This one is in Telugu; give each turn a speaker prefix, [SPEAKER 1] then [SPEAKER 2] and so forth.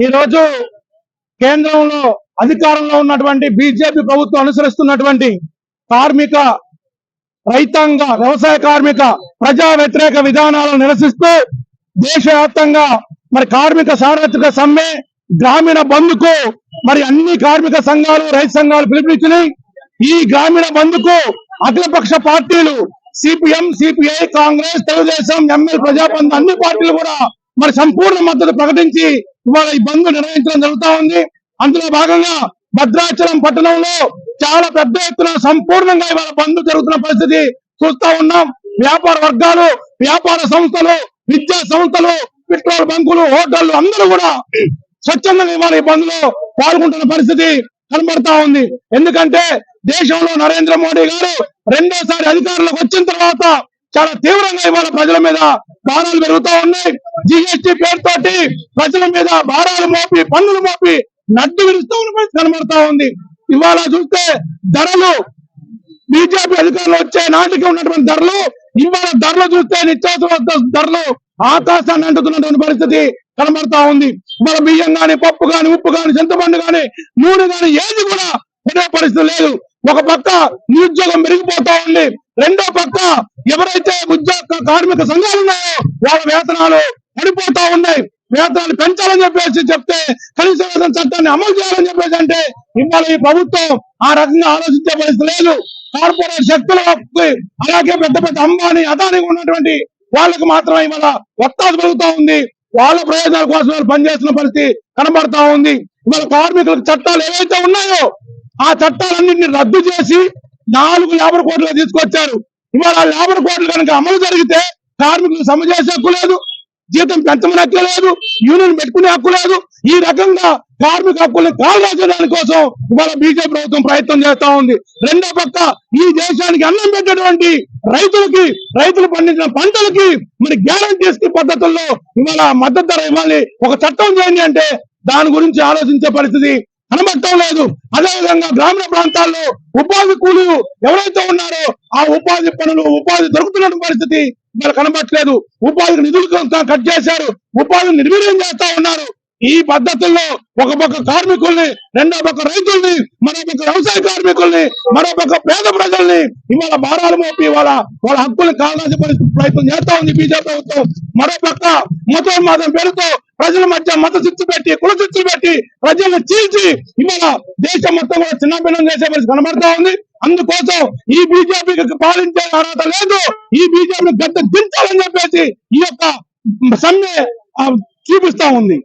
[SPEAKER 1] ఈరోజు కేంద్రంలో అధికారంలో ఉన్నటువంటి బీజేపీ ప్రభుత్వం అనుసరిస్తున్నటువంటి కార్మిక రైతాంగ వ్యవసాయ కార్మిక ప్రజా వ్యతిరేక విధానాలను నిరసిస్తూ దేశవ్యాప్తంగా మరి కార్మిక సార్వత్రిక సమ్మె గ్రామీణ బంధుకు మరి అన్ని కార్మిక సంఘాలు రైతు సంఘాలు పిలుపునిచ్చినాయి. ఈ గ్రామీణ బంధుకు అఖిలపక్ష పార్టీలు CPM CPI Congress Telugu Desam ML Prajabandhu అన్ని పార్టీలు కూడా మరి సంపూర్ణ మద్దతు ప్రకటించి ఇవాళ ఈ బంద్ నిర్వహించడం జరుగుతా ఉంది. అందులో భాగంగా భద్రాచలం పట్టణంలో చాలా పెద్ద ఎత్తున సంపూర్ణంగా ఇవాళ బంద్ జరుగుతున్న పరిస్థితి చూస్తా ఉన్నాం. వ్యాపార వర్గాలు వ్యాపార సంస్థలు విద్యా సంస్థలు పెట్రోల్ బంకులు హోటళ్ళు అందరూ కూడా స్వచ్ఛందంగా ఇవాళ ఈ బంద్లో పాల్గొంటున్న పరిస్థితి కనబడతా ఉంది. ఎందుకంటే దేశంలో నరేంద్ర మోడీ గారు రెండోసారి అధికారంలోకి వచ్చిన తర్వాత చాలా తీవ్రంగా ఇవాళ ప్రజల మీద భారాలు పెరుగుతా ఉన్నాయి. జిఎస్టి పేరుతోటి ప్రజల మీద భారాలు మోపి పన్నులు మోపి నడ్డు విరుస్తూ ఉన్న పరిస్థితి కనబడతా ఉంది. ఇవాళ చూస్తే ధరలు బీజేపీ అధికారులు వచ్చే నాటికి ఉన్నటువంటి ధరలు ఇవాళ ధరలు చూస్తే నిత్యావసర ధరలు ఆకాశాన్ని అంటుతున్నటువంటి పరిస్థితి కనబడతా ఉంది. మన బియ్యం గాని పప్పు గాని ఉప్పు గాని చింతపండు గాని నూనె గాని ఏది కూడా కొనే పరిస్థితి ఒక పక్క నిరుద్యోగం పెరిగిపోతా ఉంది. రెండో పక్క ఎవరైతే ఉద్యోగ కార్మిక సంఘాలు ఉన్నాయో వాళ్ళ వేతనాలు పడిపోతా ఉన్నాయి. వేతనాలు పెంచాలని చెప్పేసి చెప్తే కనీస వేతన చట్టాన్ని అమలు చేయాలని చెప్పేసి అంటే ఇవాళ ఈ ప్రభుత్వం ఆ రకంగా ఆలోచించే పరిస్థితి లేదు. కార్పొరేట్ శక్తులకు అలాగే పెద్ద పెద్ద అంబానీ అదానీ ఉన్నటువంటి వాళ్ళకు మాత్రమే ఇవాళ ఒత్తాసు పెరుగుతా ఉంది. వాళ్ళ ప్రయోజనాల కోసం వాళ్ళు పనిచేస్తున్న పరిస్థితి కనబడతా ఉంది. ఇవాళ కార్మికులకు చట్టాలు ఏవైతే ఉన్నాయో ఆ చట్టాలన్నింటినీ రద్దు చేసి నాలుగు లేబర్ కోడ్లు తీసుకొచ్చారు. ఇవాళ ఆ లేబర్ కోడ్లు కనుక అమలు జరిగితే కార్మికులు సమ్మె చేసే హక్కు లేదు జీతం పెంచమని హక్కు లేదు యూనియన్ పెట్టుకునే హక్కు లేదు. ఈ రకంగా కార్మిక హక్కుల్ని కాలరాజధాని కోసం ఇవాళ బీజేపీ ప్రభుత్వం ప్రయత్నం చేస్తా ఉంది. రెండో పక్క ఈ దేశానికి అన్నం పెట్టేటువంటి రైతులకి రైతులు పండించిన పంటలకి మరి గ్యారంటీస్ పద్ధతుల్లో ఇవాళ మద్దతు ధర ఇవ్వాలి. ఒక చట్టం చేయండి అంటే దాని గురించి ఆలోచించే పరిస్థితి కనబడటం లేదు. అదేవిధంగా గ్రామీణ ప్రాంతాల్లో ఉపాధి కూలీలు ఎవరైతే ఉన్నారో ఆ ఉపాధి పనులు ఉపాధి దొరుకుతున్న పరిస్థితి మరి కనబడట్లేదు. ఉపాధికి నిధులు కట్ చేశారు. ఉపాధిని నిర్వీర్యం చేస్తా ఉన్నారు. ఈ పద్ధతుల్లో ఒక పక్క కార్మికుల్ని రెండో పక్క రైతుల్ని మరో పక్క వ్యవసాయ కార్మికుల్ని మరో పక్క పేద ప్రజల్ని ఇవాళ భారాలు మోపి ఇవాళ వాళ్ళ హక్కుల్ని కావాల్సిన ప్రయత్నం చేస్తా ఉంది బీజేపీ ప్రభుత్వం మరో పక్క మతోన్మాదం పేరుతో ప్రజల మధ్య మత చిచ్చు పెట్టి కుల చిచ్చు పెట్టి ప్రజలను చీల్చి ఇవాళ దేశం మొత్తం కూడా చిన్నభిన్నం చేసే పరిస్థితి కనబడతా ఉంది. అందుకోసం ఈ బీజేపీకి పాలించే అర్హత లేదు. ఈ బీజేపీని గద్ద దించాలని చెప్పేసి ఈ యొక్క సమ్మె చూపిస్తా ఉంది.